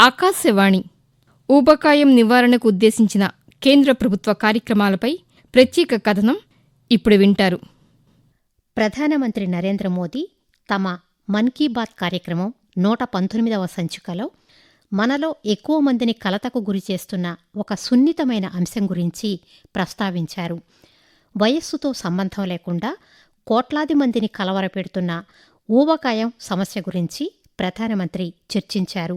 ఆకాశవాణి. ఊబకాయం నివారణకు ఉద్దేశించిన కేంద్ర ప్రభుత్వ కార్యక్రమాలపై ప్రత్యేక కథనం ఇప్పుడు వింటారు. ప్రధానమంత్రి నరేంద్ర మోదీ తమ మన్ కీ బాత్ కార్యక్రమం నూట పంతొమ్మిదవ సంచికలో మనలో ఎక్కువ మందిని కలతకు గురి చేస్తున్న ఒక సున్నితమైన అంశం గురించి ప్రస్తావించారు. వయస్సుతో సంబంధం లేకుండా కోట్లాది మందిని కలవరపెడుతున్న ఊబకాయం సమస్య గురించి ప్రధానమంత్రి చర్చించారు.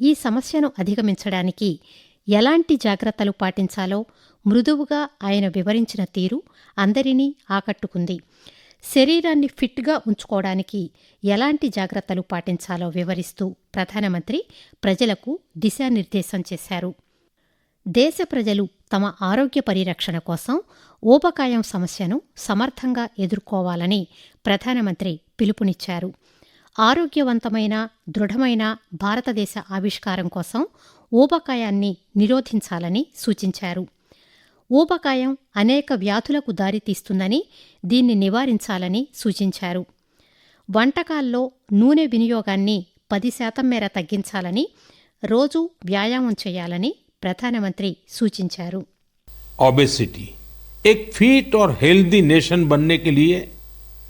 ఈ సమస్యను అధిగమించడానికి ఎలాంటి జాగ్రత్తలు పాటించాలో మృదువుగా ఆయన వివరించిన తీరు అందరినీ ఆకట్టుకుంది. శరీరాన్ని ఫిట్గా ఉంచుకోవడానికి ఎలాంటి జాగ్రత్తలు పాటించాలో వివరిస్తూ ప్రధానమంత్రి ప్రజలకు దిశానిర్దేశం చేశారు. దేశ ప్రజలు తమ ఆరోగ్య పరిరక్షణ కోసం ఊబకాయం సమస్యను సమర్థంగా ఎదుర్కోవాలని ప్రధానమంత్రి పిలుపునిచ్చారు. ఆరోగ్యవంతమైన దృఢమైన భారతదేశ ఆవిష్కారం కోసం ఊబకాయాన్ని నిరోధించాలని సూచించారు ఊబకాయం అనేక వ్యాధులకు దారితీస్తుందని దీన్ని నివారించాలని సూచించారు వంటకాల్లో నూనె వినియోగాన్ని పది శాతం మేర తగ్గించాలని రోజూ వ్యాయామం చేయాలని ప్రధానమంత్రి సూచించారు ओबेसिटी एक फिट और हेल्दी नेशन बनने के लिए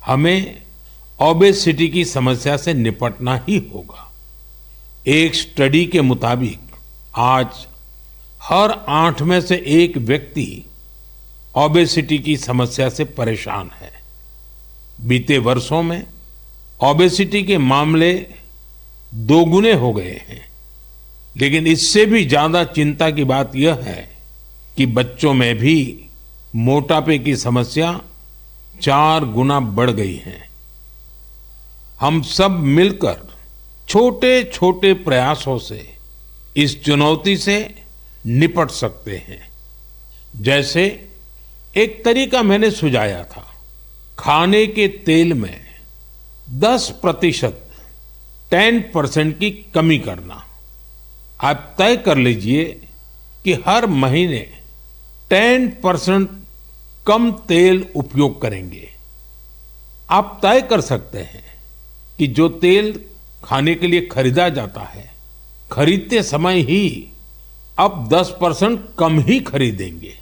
हमें ओबेसिटी की समस्या से निपटना ही होगा। एक स्टडी के मुताबिक आज हर आठ में से एक व्यक्ति ओबेसिटी की समस्या से परेशान है। बीते वर्षों में ओबेसिटी के मामले दोगुने हो गए हैं। लेकिन इससे भी ज़्यादा चिंता की बात यह है कि बच्चों में भी मोटापे की समस्या चार गुना बढ़ गई है। हम सब मिलकर छोटे छोटे प्रयासों से इस चुनौती से निपट सकते हैं। जैसे एक तरीका मैंने सुझाया था, खाने के तेल में 10 प्रतिशत टेन परसेंट की कमी करना। आप तय कर लीजिए कि हर महीने टेन परसेंट कम तेल उपयोग करेंगे। आप तय कर सकते हैं कि जो तेल खाने के लिए खरीदा जाता है खरीदते समय ही अब 10 परसेंट कम ही खरीदेंगे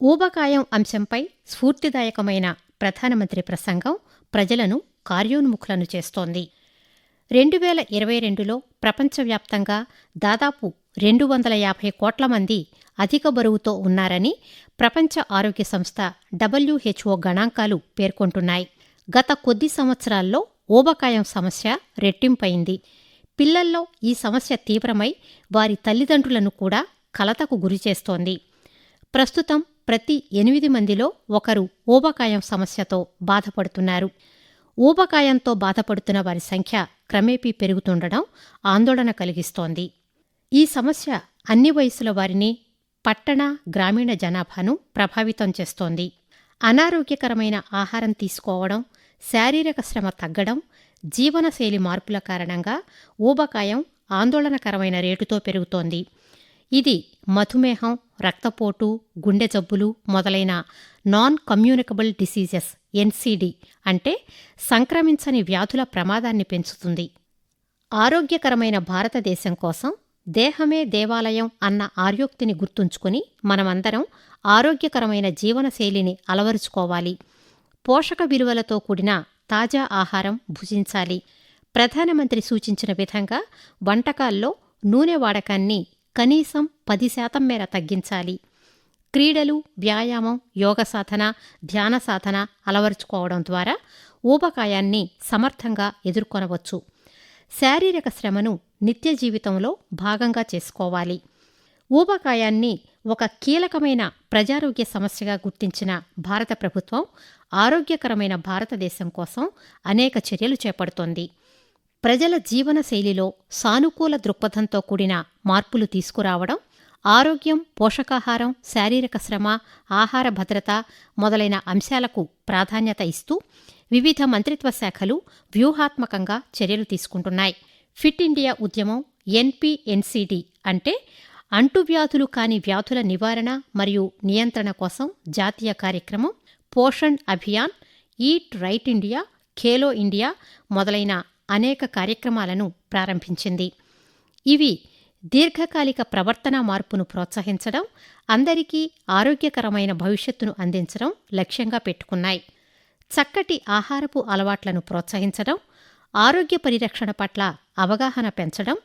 ఊబకాయం అంశంపై స్ఫూర్తిదాయకమైన ప్రధానమంత్రి ప్రసంగం ప్రజలను కార్యోన్ముఖులను చేస్తోంది రెండు వేల ఇరవై రెండులో ప్రపంచవ్యాప్తంగా దాదాపు రెండు వందల యాభై కోట్ల మంది అధిక బరువుతో ఉన్నారని ప్రపంచ ఆరోగ్య సంస్థ డబ్ల్యూహెచ్ఓ గణాంకాలు పేర్కొంటున్నాయి గత కొద్ది సంవత్సరాల్లో ఊబకాయం సమస్య రెట్టింపైంది పిల్లల్లో ఈ సమస్య తీవ్రమై వారి తల్లిదండ్రులను కూడా కలతకు గురిచేస్తోంది. ప్రస్తుతం ప్రతి ఎనిమిది మందిలో ఒకరు ఊబకాయం సమస్యతో బాధపడుతున్నారు. ఊబకాయంతో బాధపడుతున్న వారి సంఖ్య క్రమేపీ పెరుగుతుండడం ఆందోళన కలిగిస్తోంది. ఈ సమస్య అన్ని వయసుల వారిని పట్టణ గ్రామీణ జనాభాను ప్రభావితం చేస్తోంది. అనారోగ్యకరమైన ఆహారం తీసుకోవడం శారీరక శ్రమ తగ్గడం జీవనశైలి మార్పుల కారణంగా ఊబకాయం ఆందోళనకరమైన రేటుతో పెరుగుతోంది. ఇది మధుమేహం రక్తపోటు గుండె జబ్బులు మొదలైన నాన్ కమ్యూనికబుల్ డిసీజెస్ ఎన్సిడి అంటే సంక్రమించని వ్యాధుల ప్రమాదాన్ని పెంచుతుంది. ఆరోగ్యకరమైన భారతదేశం కోసం దేహమే దేవాలయం అన్న ఆర్యోక్తిని గుర్తుంచుకుని మనమందరం ఆరోగ్యకరమైన జీవనశైలిని అలవరుచుకోవాలి. పోషక విలువలతో కూడిన తాజా ఆహారం భుజించాలి. ప్రధానమంత్రి సూచించిన విధంగా వంటకాల్లో నూనె వాడకాన్ని కనీసం పది శాతం మేర తగ్గించాలి. క్రీడలు వ్యాయామం యోగ సాధన ధ్యాన సాధన అలవరుచుకోవడం ద్వారా ఊబకాయాన్ని సమర్థంగా ఎదుర్కొనవచ్చు. శారీరక శ్రమను నిత్య జీవితంలో భాగంగా చేసుకోవాలి. ఊబకాయాన్ని ఒక కీలకమైన ప్రజారోగ్య సమస్యగా గుర్తించిన భారత ప్రభుత్వం ఆరోగ్యకరమైన భారతదేశం కోసం అనేక చర్యలు చేపడుతోంది. ప్రజల జీవన శైలిలో సానుకూల దృక్పథంతో కూడిన మార్పులు తీసుకురావడం ఆరోగ్యం పోషకాహారం శారీరక శ్రమ ఆహార భద్రత మొదలైన అంశాలకు ప్రాధాన్యత ఇస్తూ వివిధ మంత్రిత్వ శాఖలు వ్యూహాత్మకంగా చర్యలు తీసుకుంటున్నాయి. ఫిట్ ఇండియా ఉద్యమం ఎన్పిఎన్సిడి అంటే అంటువ్యాధులు కాని వ్యాధుల నివారణ మరియు నియంత్రణ కోసం జాతీయ కార్యక్రమం Poshan Abhiyan eat right India Khelo India మొదలైన అనేక కార్యక్రమాలను ప్రారంభించింది. ఇవి దీర్ఘకాలిక ప్రవర్తన మార్పును ప్రోత్సహించడం అందరికీ ఆరోగ్యకరమైన భవిష్యత్తును అందించడం లక్ష్యంగా పెట్టుకున్నాయి. చక్కటి ఆహారపు అలవాట్లను ప్రోత్సహించడం ఆరోగ్య పరిరక్షణ పట్ల అవగాహన పెంచడం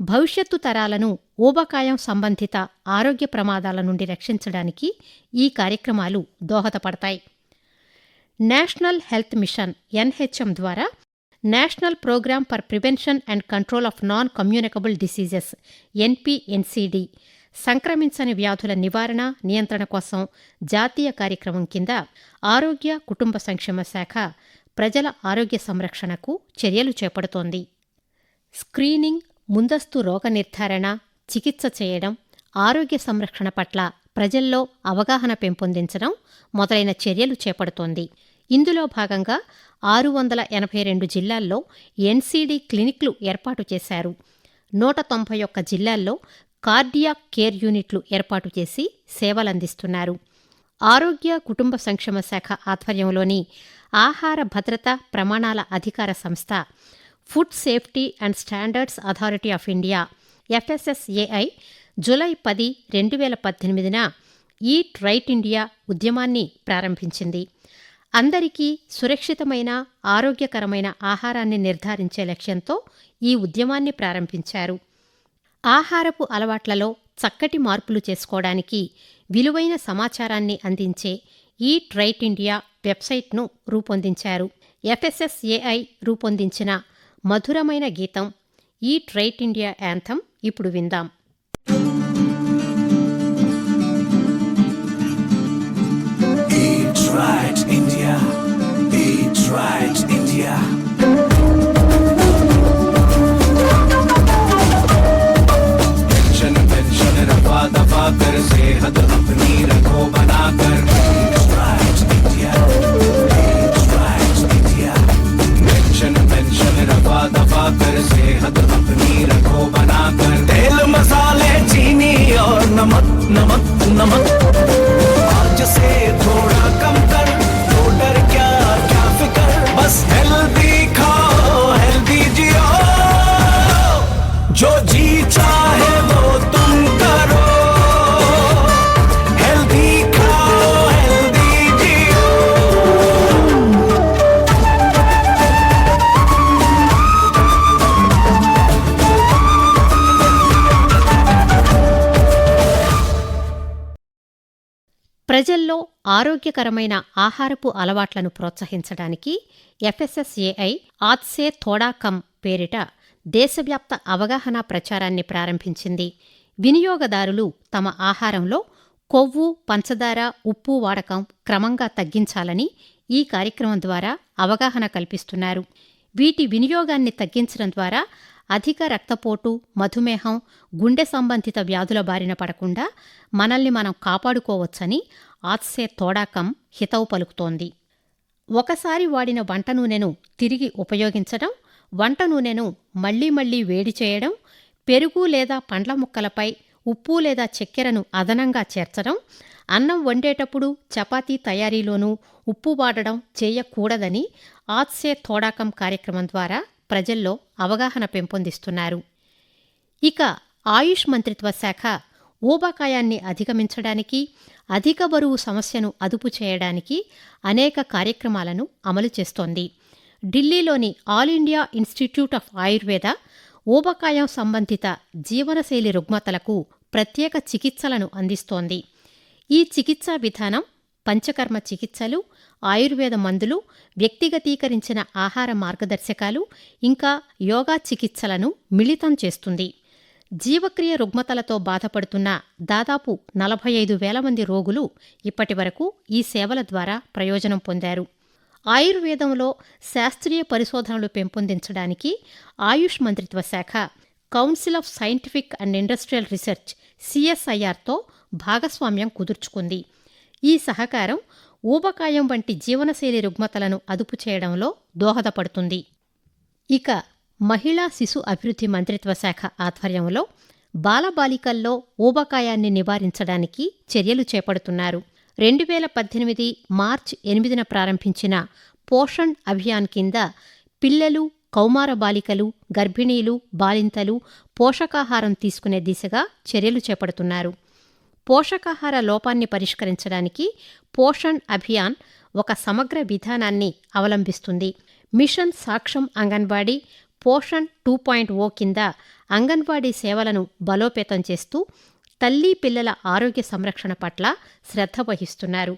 భవిష్యత్తు తరాలను ఊబకాయం సంబంధిత ఆరోగ్య ప్రమాదాల నుండి రక్షించడానికి ఈ కార్యక్రమాలు దోహదపడతాయి. National health mission N H M ద్వారా national programme for prevention and control of non communicable diseases N P N C D సంక్రమించని వ్యాధుల నివారణ నియంత్రణ కోసం జాతీయ కార్యక్రమం కింద ఆరోగ్య కుటుంబ సంక్షేమ శాఖ ప్రజల ఆరోగ్య సంరక్షణకు చర్యలు చేపడుతోంది. స్క్రీనింగ్ ముందస్తు రోగ నిర్ధారణ చికిత్స చేయడం ఆరోగ్య సంరక్షణ పట్ల ప్రజల్లో అవగాహన పెంపొందించడం మొదలైన చర్యలు చేపడుతోంది. ఇందులో భాగంగా ఆరు వందల ఎనభై రెండు జిల్లాల్లో ఎన్సీడీ క్లినిక్లు ఏర్పాటు చేశారు. నూట తొంభై ఒక్క జిల్లాల్లో కార్డియాక్ కేర్ యూనిట్లు ఏర్పాటు చేసి సేవలందిస్తున్నారు. ఆరోగ్య కుటుంబ సంక్షేమ శాఖ ఆధ్వర్యంలోని ఆహార భద్రత ప్రమాణాల అధికార సంస్థ food safety and standards authority of India F S S A I July పది రెండు వేల పద్దెనిమిదిన ఈట్ రైట్ ఇండియా ఉద్యమాన్ని ప్రారంభించింది. అందరికీ సురక్షితమైన ఆరోగ్యకరమైన ఆహారాన్ని నిర్ధారించే లక్ష్యంతో ఈ ఉద్యమాన్ని ప్రారంభించారు. ఆహారపు అలవాట్లలో చక్కటి మార్పులు చేసుకోవడానికి విలువైన సమాచారాన్ని అందించే ఈట్ రైట్ ఇండియా వెబ్సైట్ను రూపొందించారు. ఎఫ్ఎస్ఎస్ఏఐ రూపొందించిన మధురమైన గీతం ఈట్ రైట్ ఇండియా యాంథమ్ ఇప్పుడు విందాం Eat right, India. Eat right, India. Pension pension रफा दफा कर सेहत अपनी रखो बनाकर Eat कर सेहत अपनी रखो, बना कर तेल, मसाले, चीनी और नमक नमक नमक। आज से थोड़ा ఆరోగ్యకరమైన ఆహారపు అలవాట్లను ప్రోత్సహించడానికి ఎఫ్ఎస్ఎస్ఏఐ ఆత్సే థోడా కమ్ పేరిట దేశవ్యాప్త అవగాహన ప్రచారాన్ని ప్రారంభించింది. వినియోగదారులు తమ ఆహారంలో కొవ్వు పంచదార ఉప్పు వాడకం క్రమంగా తగ్గించాలని ఈ కార్యక్రమం ద్వారా అవగాహన కల్పిస్తున్నారు. వీటి వినియోగాన్ని తగ్గించడం ద్వారా అధిక రక్తపోటు మధుమేహం గుండె సంబంధిత వ్యాధుల బారిన పడకుండా మనల్ని మనం కాపాడుకోవచ్చని ఆత్సే తోడాకం హితవు పలుకుతోంది. ఒకసారి వాడిన వంట నూనెను తిరిగి ఉపయోగించడం వంట నూనెను మళ్ళీ మళ్ళీ వేడి చేయడం పెరుగు లేదా పండ్ల ముక్కలపై ఉప్పు లేదా చక్కెరను అదనంగా చేర్చడం అన్నం వండేటప్పుడు చపాతీ తయారీలోనూ ఉప్పు వాడడం చేయకూడదని ఆత్సే తోడాకం కార్యక్రమం ద్వారా ప్రజల్లో అవగాహన పెంపొందిస్తున్నారు. ఇక ఆయుష్ మంత్రిత్వ శాఖ ఊబకాయాన్ని అధిగమించడానికి అధిక బరువు సమస్యను అదుపు చేయడానికి అనేక కార్యక్రమాలను అమలు చేస్తోంది. ఢిల్లీలోని all India institute of Ayurveda ఊబకాయం సంబంధిత జీవనశైలి రుగ్మతలకు ప్రత్యేక చికిత్సలను అందిస్తోంది. ఈ చికిత్సా విధానం పంచకర్మ చికిత్సలు ఆయుర్వేద మందులు వ్యక్తిగతీకరించిన ఆహార మార్గదర్శకాలు ఇంకా యోగా చికిత్సలను మిళితం చేస్తుంది. జీవక్రియ రుగ్మతలతో బాధపడుతున్న దాదాపు నలభై ఐదు వేల మంది రోగులు ఇప్పటి వరకు ఈ సేవల ద్వారా ప్రయోజనం పొందారు. ఆయుర్వేదంలో శాస్త్రీయ పరిశోధనలు పెంపొందించడానికి ఆయుష్ మంత్రిత్వ శాఖ council of scientific and industrial research సిఎస్ఐఆర్తో భాగస్వామ్యం కుదుర్చుకుంది. ఈ సహకారం ఊబకాయం వంటి జీవనశైలి రుగ్మతలను అదుపు చేయడంలో దోహదపడుతుంది. ఇక మహిళా శిశు అభివృద్ధి మంత్రిత్వ శాఖ ఆధ్వర్యంలో బాలబాలికల్లో ఊబకాయాన్ని నివారించడానికి చర్యలు చేపడుతున్నారు. రెండు వేల పద్దెనిమిది మార్చ్ ఎనిమిదిన ప్రారంభించిన పోషణ్ అభియాన్ కింద పిల్లలు కౌమార బాలికలు గర్భిణీలు బాలింతలు పోషకాహారం తీసుకునే దిశగా చర్యలు చేపడుతున్నారు. పోషకాహార లోపాన్ని పరిష్కరించడానికి పోషణ్ అభియాన్ ఒక సమగ్ర విధానాన్ని అవలంబిస్తుంది. Mission Saksham Anganwadi Poshan two point O కింద అంగన్వాడీ సేవలను బలోపేతం చేస్తూ తల్లి పిల్లల ఆరోగ్య సంరక్షణ పట్ల శ్రద్ధ వహిస్తున్నారు.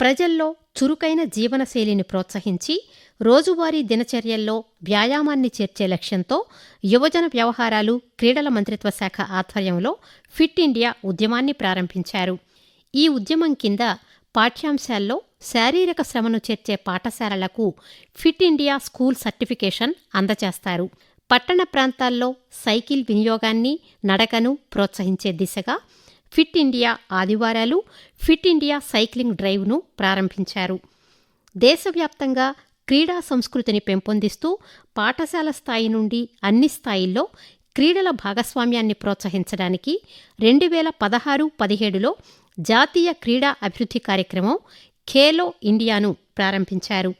ప్రజల్లో చురుకైన జీవనశైలిని ప్రోత్సహించి రోజువారీ దినచర్యల్లో వ్యాయామాన్ని చేర్చే లక్ష్యంతో యువజన వ్యవహారాలు క్రీడల మంత్రిత్వ శాఖ ఆధ్వర్యంలో ఫిట్ ఇండియా ఉద్యమాన్ని ప్రారంభించారు. ఈ ఉద్యమం కింద పాఠ్యాంశాల్లో శారీరక శ్రమను చేర్చే పాఠశాలలకు ఫిట్ ఇండియా స్కూల్ సర్టిఫికేషన్ అందజేస్తారు పట్టణ ప్రాంతాల్లో సైకిల్ వినియోగాన్ని నడకను ప్రోత్సహించే దిశగా ఫిట్ ఇండియా ఆదివారాలు ఫిట్ ఇండియా సైక్లింగ్ డ్రైవ్ను ప్రారంభించారు. దేశవ్యాప్తంగా క్రీడా సంస్కృతిని పెంపొందిస్తూ పాఠశాల స్థాయి నుండి అన్ని స్థాయిల్లో క్రీడల భాగస్వామ్యాన్ని ప్రోత్సహించడానికి రెండు వేల పదహారు పదిహేడులో జాతీయ క్రీడా అభివృద్ధి కార్యక్రమం ఖేలో ఇండియాను ప్రారంభించారు.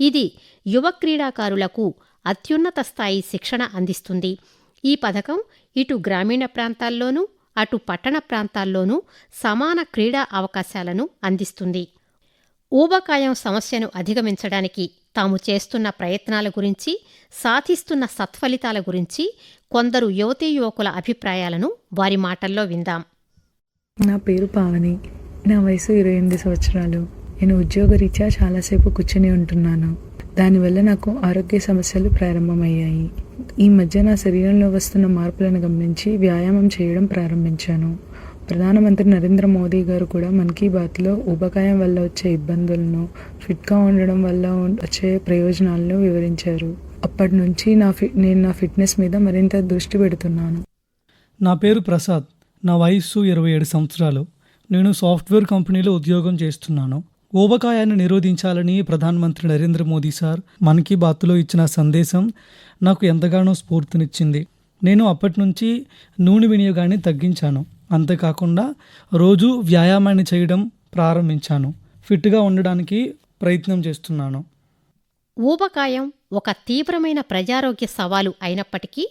ఇది యువ క్రీడాకారులకు అత్యున్నత స్థాయి శిక్షణ అందిస్తుంది. ఈ పథకం ఇటు గ్రామీణ ప్రాంతాల్లోనూ అటు పట్టణ ప్రాంతాల్లోనూ సమాన క్రీడా అవకాశాలను అందిస్తుంది. ఊబకాయం సమస్యను అధిగమించడానికి తాము చేస్తున్న ప్రయత్నాల గురించి సాధిస్తున్న సత్ఫలితాల గురించి కొందరు యువతీ యువకుల అభిప్రాయాలను వారి మాటల్లో విందాం. నా పేరు పావని. నా వయసు ఇరవై ఎనిమిది సంవత్సరాలు. నేను ఉద్యోగరీత్యా చాలాసేపు కూర్చొని ఉంటున్నాను. దానివల్ల నాకు ఆరోగ్య సమస్యలు ప్రారంభమయ్యాయి. ఈ మధ్య నా శరీరంలో వస్తున్న మార్పులను గమనించి వ్యాయామం చేయడం ప్రారంభించాను. ప్రధానమంత్రి నరేంద్ర మోదీ గారు కూడా మన్ కీ బాత్లో ఊబకాయం వల్ల వచ్చే ఇబ్బందులను ఫిట్గా ఉండడం వల్ల వచ్చే ప్రయోజనాలను వివరించారు. అప్పటి నుంచి నా ఫి నేను నా ఫిట్నెస్ మీద మరింత దృష్టి పెడుతున్నాను. నా పేరు ప్రసాద్. నా వయస్సు ఇరవై ఏడు సంవత్సరాలు. నేను సాఫ్ట్వేర్ కంపెనీలో ఉద్యోగం చేస్తున్నాను. ఊబకాయాన్ని నిరోధించాలని ప్రధానమంత్రి నరేంద్ర మోదీ సార్ మన్ కీ బాత్లో ఇచ్చిన సందేశం నాకు ఎంతగానో స్ఫూర్తినిచ్చింది. నేను అప్పటి నుంచి నూనె వినియోగాన్ని తగ్గించాను. అంతేకాకుండా రోజు వ్యాయామాన్ని చేయడం ప్రారంభించాను. ఫిట్గా ఉండడానికి ప్రయత్నం చేస్తున్నాను. ఊబకాయం ఒక తీవ్రమైన ప్రజారోగ్య సవాలు అయినప్పటికీ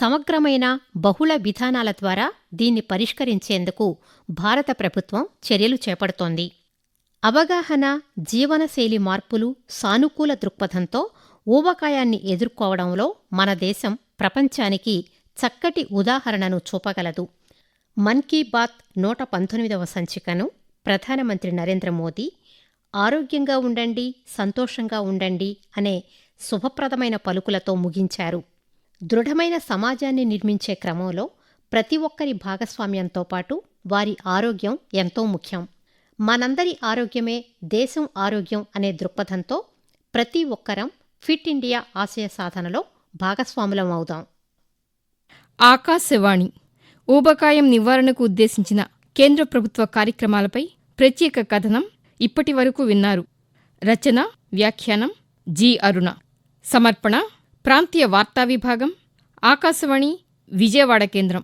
సమగ్రమైన బహుళ విధానాల ద్వారా దీన్ని పరిష్కరించేందుకు భారత ప్రభుత్వం చర్యలు చేపడుతోంది. అవగాహన జీవనశైలి మార్పులు సానుకూల దృక్పథంతో ఊబకాయాన్ని ఎదుర్కోవడంలో మన దేశం ప్రపంచానికి చక్కటి ఉదాహరణను చూపగలదు. మన్ కీ బాత్ నూట పంతొమ్మిదవ సంచికను ప్రధానమంత్రి నరేంద్ర మోదీ ఆరోగ్యంగా ఉండండి సంతోషంగా ఉండండి అనే శుభప్రదమైన పలుకులతో ముగించారు. దృఢమైన సమాజాన్ని నిర్మించే క్రమంలో ప్రతి ఒక్కరి భాగస్వామ్యంతో పాటు వారి ఆరోగ్యం ఎంతో ముఖ్యం. మనందరి ఆరోగ్యమే దేశం ఆరోగ్యం అనే దృక్పథంతో ప్రతి ఒక్కరం ఫిట్ ఇండియా ఆశయ సాధనలో భాగస్వాములం అవుదాం. ఆకాశవాణి ఊబకాయం నివారణకు ఉద్దేశించిన కేంద్ర ప్రభుత్వ కార్యక్రమాలపై ప్రత్యేక కథనం ఇప్పటి వరకు విన్నారు. రచన వ్యాఖ్యానం జి. అరుణ. సమర్పణ ప్రాంతీయ వార్తా విభాగం ఆకాశవాణి విజయవాడ కేంద్రం.